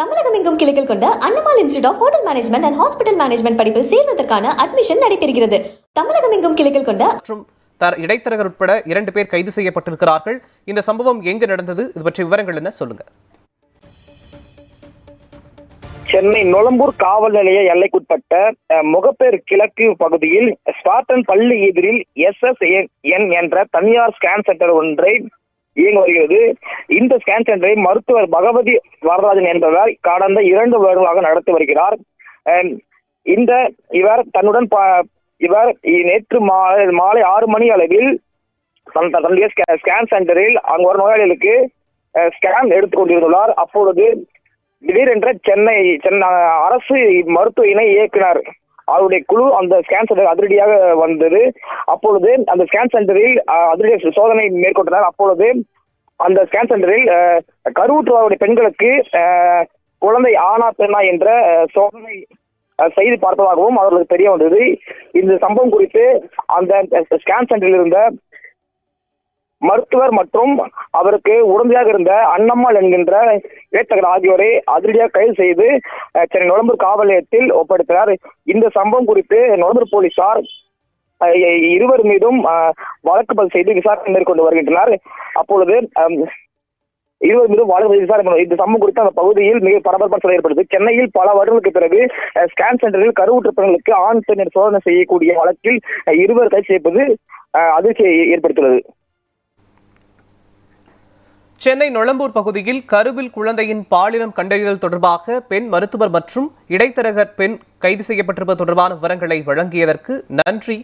தமிழகம் எங்கும் கிளைகள் கொண்ட Annamal institute of hotel management and hospital management படிப்பில் சேர்வதற்கான அட்மிஷன் நடைபெறுகிறது. தமிழகம் எங்கும் கிளைகள் கொண்ட மற்றும் தர இடைத்தரகர் உட்பட இரண்டு பேர் கைது செய்யப்பட்டிருக்கிறார்கள். இந்த சம்பவம் எங்கு நடந்தது? இது பற்றிய விவரங்கள் என்ன? சொல்லுங்க. சென்னை நொளம்பூர் காவல் நிலைய எல்லைக்குட்பட்ட முகப்பேர் கிழக்கு பகுதியில் ஸ்பார்டன் பள்ளி எதிரில் எஸ் எஸ் என் என்ற தனியார் ஸ்கேன் சென்டர் ஒன்றை இயங்கி வருகிறது. இந்த ஸ்கேன் சென்டரை மருத்துவர் பகவதி வரராஜன் என்பவர் கடந்த இரண்டு வருடங்களாக நடத்தி வருகிறார். இந்த இவர் தன்னுடன் ப- இவர் நேற்று மாலை மாலை ஆறு மணி அளவில் தன்னுடைய ஸ்கே- ஸ்கேன் சென்டரில் அங்கு வரும் நோயாளிகளுக்கு ஸ்கேன் எடுத்துக் கொண்டிருந்துள்ளார். அப்பொழுது திடீரென்ற சென்னை சென்னை அரசு மருத்துவ இணை இயக்குனர் அவருடைய குழு அந்த ஸ்கேன் சென்டர் அதிரடியாக வந்தது. அப்பொழுது அந்த ஸ்கேன் சென்டரில் அஹ், அதிரடி சோதனை மேற்கொண்டனர். அப்பொழுது அந்த ஸ்கேன் சென்டரில் அஹ், கருவுற்றவருடைய பெண்களுக்கு குழந்தை ஆனா பெண்ணா என்ற சோதனை செய்து பார்த்ததாகவும் அவர்களுக்கு தெரிய வந்தது. இந்த சம்பவம் குறித்து அந்த ஸ்கேன் சென்டரில் இருந்த மருத்துவர் மற்றும் அவருக்கு உடந்தையாக இருந்த அன்னம்மாள் என்கின்ற இடைத்தகர் ஆகியோரை அதிரடியாக கைது செய்து சென்னை நுழம்பூர் காவல் நிலையத்தில் ஒப்படைத்தனர். இந்த சம்பவம் குறித்து நுழம்பூர் போலீசார் இருவர் மீதும் வழக்கு பதிவு செய்து விசாரணை மேற்கொண்டு வருகின்றனர். அப்பொழுது இருவர் மீதும் வழக்கு பதிவு விசாரணை இந்த சம்பவம் குறித்து அந்த பகுதியில் மிக பரபரப்பாக ஏற்படுது. சென்னையில் பல வருடங்களுக்கு பிறகு ஸ்கேன் சென்டரில் கருவுற்ற பெண்களுக்கு ஆண் பெண் சோதனை செய்யக்கூடிய வழக்கில் இருவர் கைது செய்யப்பது அதிர்ச்சியை ஏற்படுத்தியுள்ளது. சென்னை நொளம்பூர் பகுதியில் கருவில் குழந்தையின் பாலினம் கண்டறிதல் தொடர்பாக பெண் மருத்துவர் மற்றும் இடைத்தரகர் பெண் கைது செய்யப்பட்டிருப்பது தொடர்பான விவரங்களை வழங்கியதற்கு நன்றி.